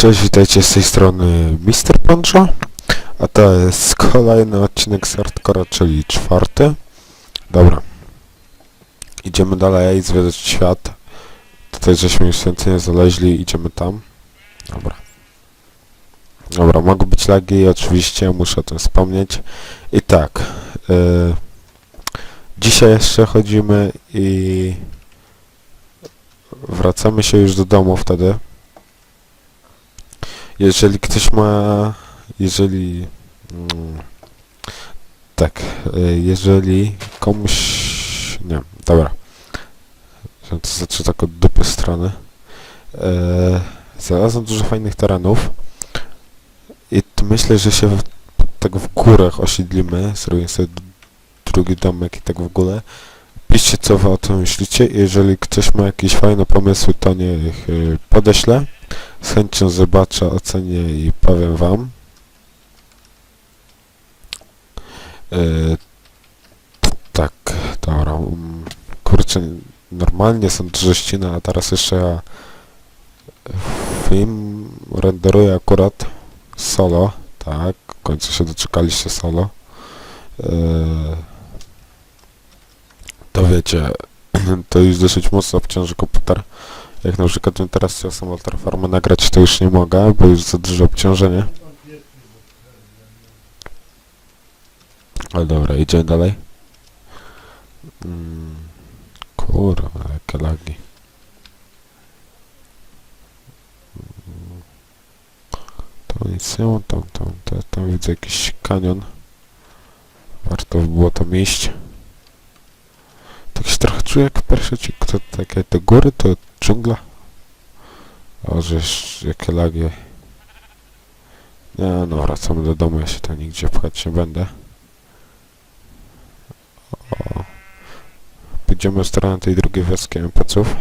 Cześć, witajcie z tej strony Mr. Poncho, a to jest kolejny odcinek z Hardcora, czyli czwarty. Dobra. Idziemy dalej, zwiedzać świat. Tutaj żeśmy już święcenie zaleźli, idziemy tam. Dobra. Dobra, mogą być lagi, oczywiście, muszę o tym wspomnieć. I tak. y, dzisiaj jeszcze chodzimy i wracamy się już do domu wtedy. Jeżeli ktoś ma, jeżeli, mm, tak, y, jeżeli komuś, nie, dobra, to znaczy tak od dupy strony, e, znalazłem dużo fajnych terenów i myślę, że się tak w górach osiedlimy, zrobimy sobie drugi domek i tak w ogóle. Piszcie co wy o tym myślicie, jeżeli ktoś ma jakieś fajne pomysły, to niech y, podeślę. Z chęcią zobaczę, ocenię i powiem wam. Yy, tak, dobra. um, Kurczę, normalnie są drześciny, a teraz jeszcze ja film renderuję akurat solo. Tak, w końcu się doczekaliście solo. Yy, wiecie, to już dosyć mocno obciąży komputer. Jak na przykład bym teraz chciał samą Farmę nagrać, to już nie mogę, bo już za duże obciążenie. Ale dobra, idziemy dalej. Mm, kurwa, jakie lagi. Mm, To nic nie tam, tam, tam, tam widzę jakiś kanion. Warto by było tam iść. Tak się trochę czuję jak perszycik, to takie te góry, to dżungla. O, żeż, jakie lagi. Nie no, wracamy do domu, ja się tam nigdzie pchać nie będę. O. Pójdziemy w stronę tej drugiej wioski NPC-ów.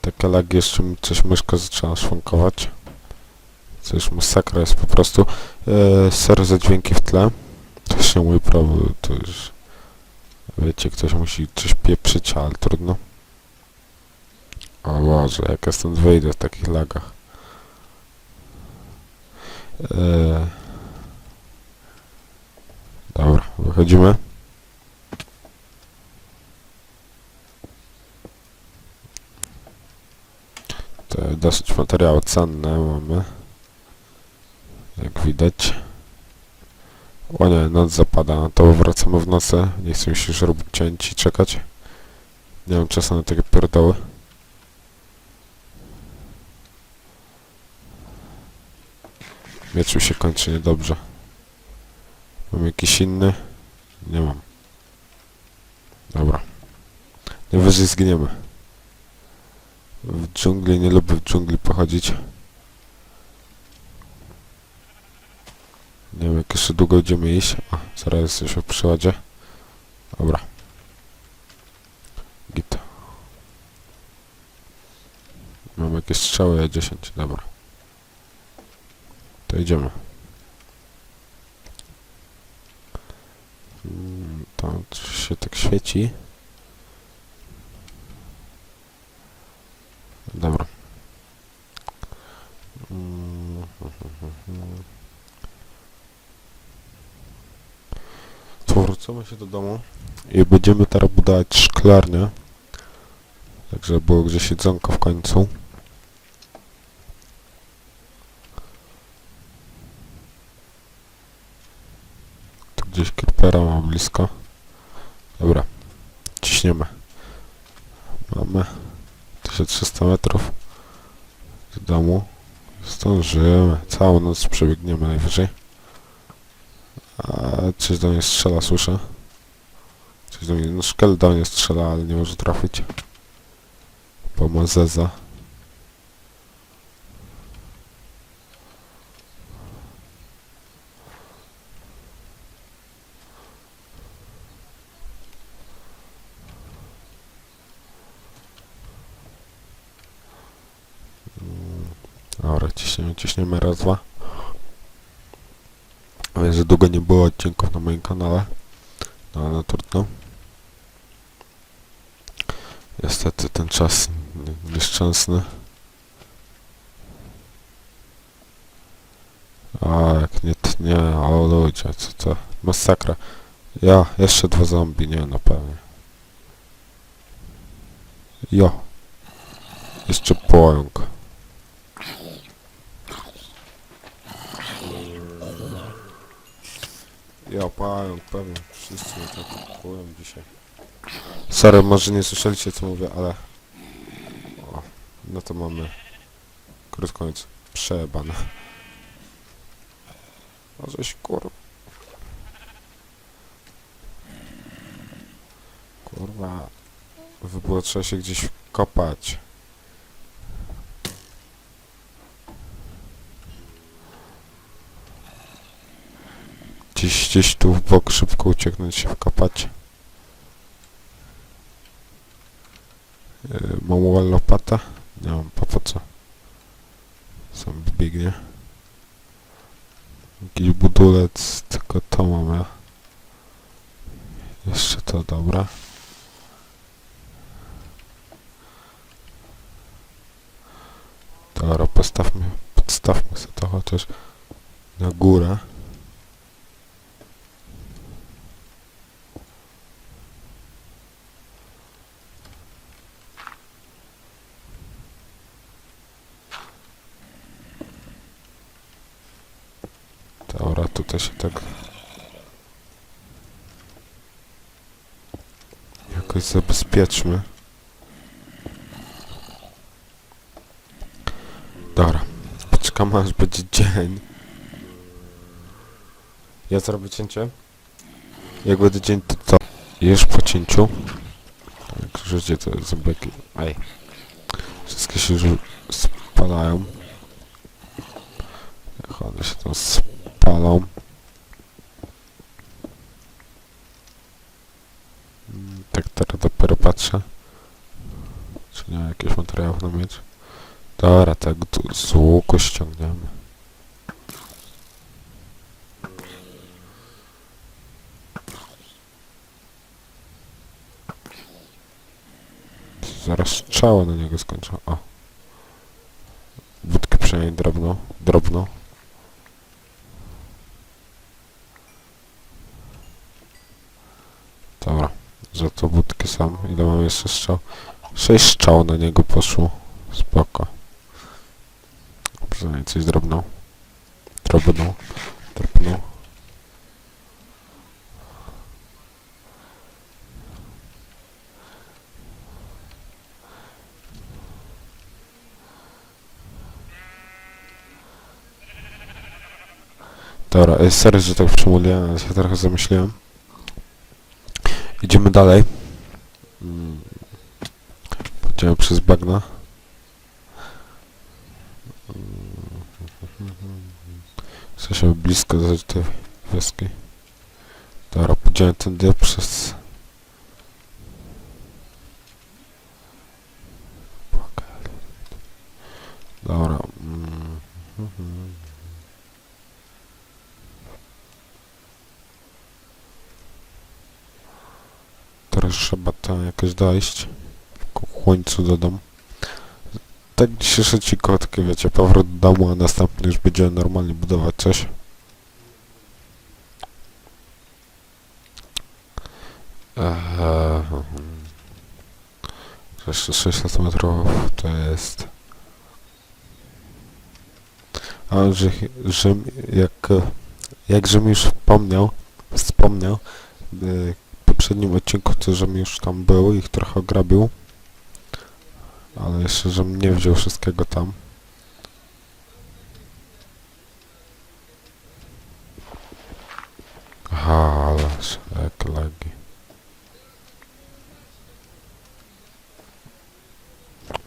Takie lagi jeszcze mi coś myszka zaczęła szwankować. Co już masakra jest po prostu. E, ser za dźwięki w tle. To się mój problem, to już... Wiecie, ktoś musi coś pieprzyć, ale trudno. O Boże, jak ja stąd wyjdę w takich lagach. Eee... Dobra, wychodzimy. To dosyć materiały cenne mamy. Jak widać. O nie, noc zapada, no to wracamy w nocy. Nie chcę się już robić cięć i czekać. Nie mam czasu na takie pierdoły. Miecz mi się kończy niedobrze. Mam jakiś inny? Nie mam. Dobra. Najwyżej zginiemy. W dżungli, nie lubię w dżungli pochodzić. Nie wiem jak jeszcze długo będziemy iść. A, zaraz jesteśmy w przyładzie. Dobra. Git. Mam jakieś strzały 10, dobra. To idziemy. Mm, To coś się tak świeci. Dobra. Mm, Powrócimy się do domu i będziemy teraz budować szklarnię. Tak, żeby było gdzieś jedzonko w końcu. Tu gdzieś creepera mam blisko. Dobra. Ciśniemy. Mamy 1300 metrów do domu. Zdążymy. Całą noc przebiegniemy najwyżej. A coś do mnie strzela, słyszę. Coś do mnie, no szkel do mnie strzela, ale nie może trafić. Bo ma zeza. Mm, Dobra, ciśniemy, ciśniemy raz, dwa. Wiem, że długo nie było odcinków na moim kanale. No ale trudno. Niestety ten czas nie- nieszczęsny. A, jak nie tnie, o ludzie, co to? Masakra. Ja, jeszcze dwa zombie, nie no pewnie. Jo. Jeszcze pająk. Ja, pająk, pewnie. Wszyscy mnie tak kupują dzisiaj. Sorry, może nie słyszeliście co mówię, ale... O, no to mamy... Krótko mówiąc, przejebane. A żeś kur... Kurwa... By było trzeba się gdzieś kopać. Gdzieś, gdzieś tu w bok szybko ucieknąć się wkopać. Yy, mam wall lopata? Nie mam, po, po co? Sam biegnie. Jakiś budulec, tylko to mam ja. Jeszcze to, dobra. Dobra, postawmy, podstawmy sobie to chociaż na górę. Dobra, tutaj się tak... Jakoś zabezpieczmy. Dobra. Poczekamy aż będzie dzień. Ja zrobię cięcie. Jak będzie dzień, to to... Już po cięciu. Tak, życie to zębeki. Ej. Wszystkie się już spalają. Jak one się tam spalą. Mm, Tak teraz dopiero patrzę. Czy nie ma jakichś materiałów na miecz? Dobra, tak z łuku ściągniemy. Zaraz strzała na niego skończę. O. Budki przynajmniej drobno. Drobno. Dobra. Za to budki sam. Ile mam jeszcze strzał? Sześć strzał na niego poszło. Spoko. Przynajmniej coś drobną. Drobną. Drobną. Dobra, e, sorry, że tak przemówiłem, ale się trochę zamyśliłem. Idziemy dalej. Mm. Pójdziemy przez bagna. Jesteśmy blisko tej wioski. Dobra, pójdziemy tędy przez... Dobra. mm, mhm. Teraz trzeba tam jakoś dojść. Ku końcu do domu. Tak dzisiejsze ci kotki, wiecie, powrót do domu, a następny już będziemy normalnie budować coś. Eee, jeszcze 600 metrów to jest... A, że, że jak, jak żem już wspomniał, wspomniał, poprzednim odcinku, to żem już tam był ich trochę ograbił. Ale jeszcze, żem nie wziął wszystkiego tam. Aha, ale jak lagi.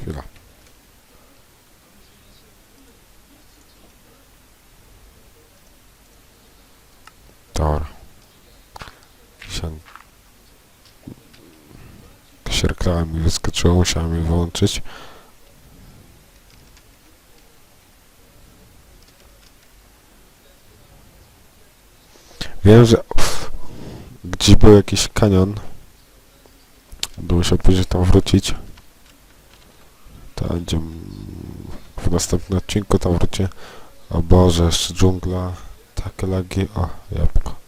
Chwila. Dobra. Sian. Musiałem je wyłączyć. Wiem, że gdzieś był jakiś kanion. Będę musiał później tam wrócić. To będzie w następnym odcinku tam wróci. O Boże, jeszcze dżungla. Takie lagi. O, jabłko.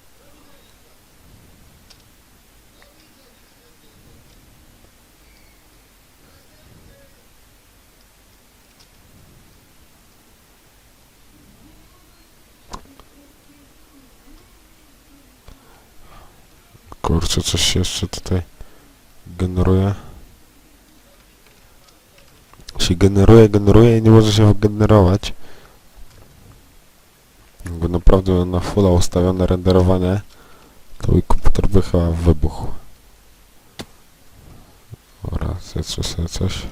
Kurczę, coś się jeszcze tutaj generuje. Się generuje, generuje i nie może się wygenerować. Jakby naprawdę na fulla ustawione renderowanie, to mój komputer by chyba wybuchł. Zjedzę sobie coś.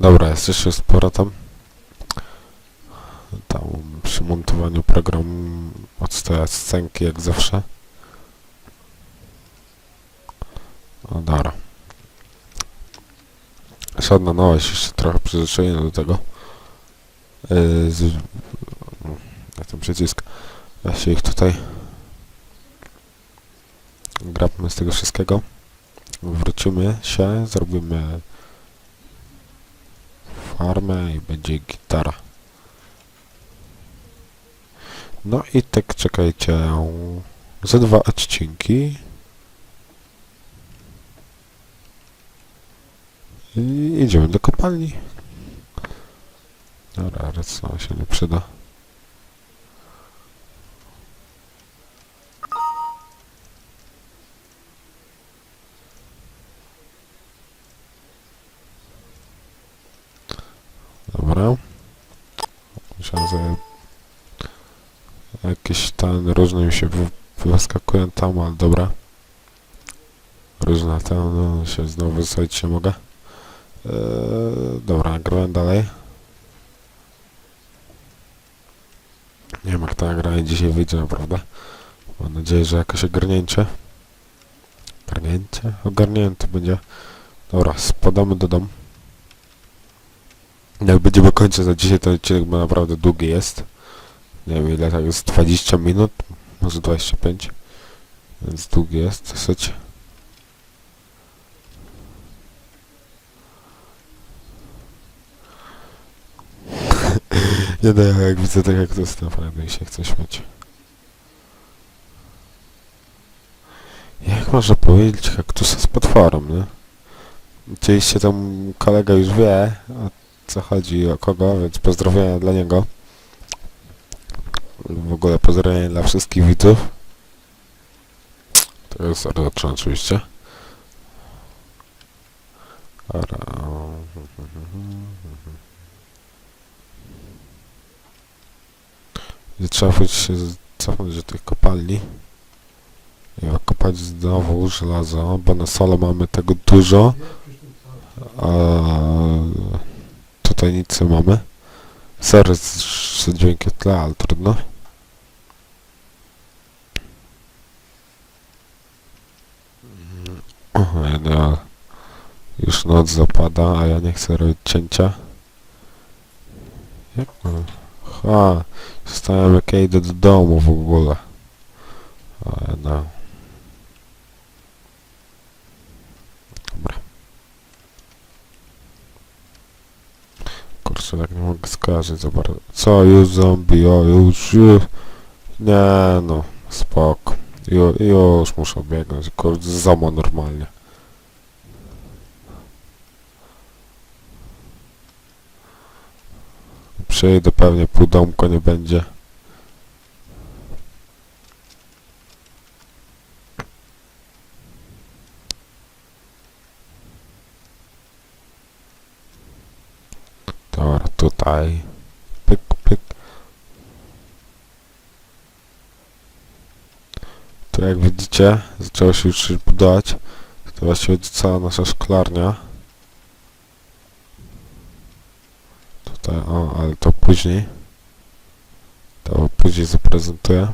Dobra, jesteśmy z powrotem. Tam przy montowaniu programu odstawiać scenki jak zawsze. O, dobra. Żadna nowość, jeszcze trochę przyzwyczajenia do tego. Yy, z... Na ten przycisk. Ja się ich tutaj grabmy z tego wszystkiego. Wrócimy się, zrobimy farmę i będzie gitara. No i tak czekajcie. Za dwa odcinki. I idziemy do kopalni. Dobra, redstone się nie przyda. Dobra. Myślałem, że jakieś ten różne mi się wy- wyskakują tam, ale dobra. Różne te, no się znowu wysadzić się mogę. Eee, dobra, nagrałem dalej. Nie wiem jak ta nagranie dzisiaj wyjdzie naprawdę. Mam nadzieję, że jakoś ogarnięcie. Ogarnięcie? Ogarnięty będzie. Dobra, spadamy do domu. Jak będziemy kończyć za dzisiaj, to odcinek bo naprawdę długi jest. Nie wiem ile tak jest, 20 minut, może 25. Więc długi jest dosyć. nie no, ja jak widzę tak jak to jest, naprawdę się chce śmiać. Jak można powiedzieć kaktusa z potworem, nie? Oczywiście tam kolega już wie, o co chodzi, o kogo, więc pozdrowienia dla niego. W ogóle pozdrowienia dla wszystkich widzów. To jest serdeczne oczywiście. I trzeba się cofnąć do tych kopalni. I okopać znowu żelazo, bo na solo mamy tego dużo. A tutaj nic nie mamy. Sorry z- dźwiękiem tle, ale trudno. Aha, no, już noc zapada, a ja nie chcę robić cięcia. Jak no? Ha, zostałem jak ja idę do domu w ogóle. Ale no. Dobra. Kurczę, tak nie mogę skojarzyć za bardzo. Co, już zombie, o, już, już. Nie no, spoko. Ju, już muszę biegnąć, kurde, zomo normalnie. Przyjdę pewnie, pół domko nie będzie. Dobra, tutaj. Pyk, pyk. Tu jak widzicie, zaczęło się już budować. To właściwie cała nasza szklarnia. Tutaj, o, ale to później. To później zaprezentuję.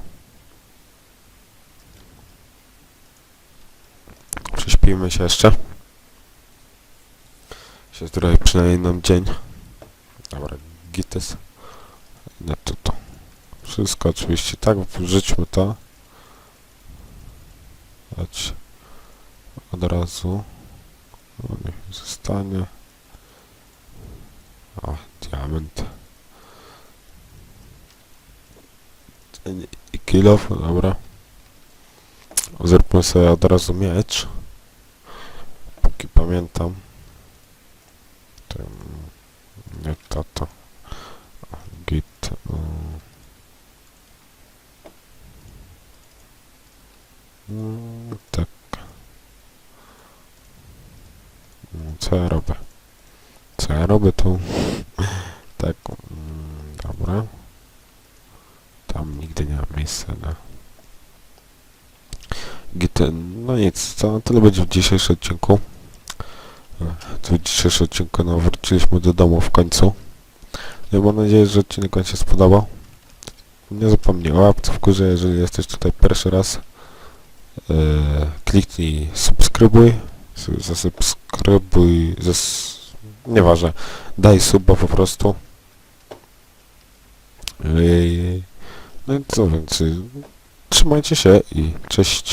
Prześpijmy się jeszcze. się trochę przynajmniej nam dzień. Dobra, gites. Nie to to. Wszystko oczywiście tak, wrzućmy to. Dać od razu. O, niech zostanie. O, diament. I kilof, no dobra. Zróbmy sobie od razu miecz. Póki pamiętam. Tym, nie to, to. O, Git. o. Mm, tak. Mm, Co ja robię? Co ja robię tu? tak. mm, Dobra. Tam nigdy nie ma miejsca na... Git, no nic, to tyle będzie w dzisiejszym odcinku. E, w dzisiejszym odcinku, no wróciliśmy do domu w końcu. Ja mam nadzieję, że odcinek Wam się spodobał. Nie zapomnij o łapce w górze, jeżeli jesteś tutaj pierwszy raz. E, kliknij subskrybuj. Su- Zasubskrybuj. Zas... Nieważne. Daj suba po prostu. I... No i co więcej. Trzymajcie się i cześć.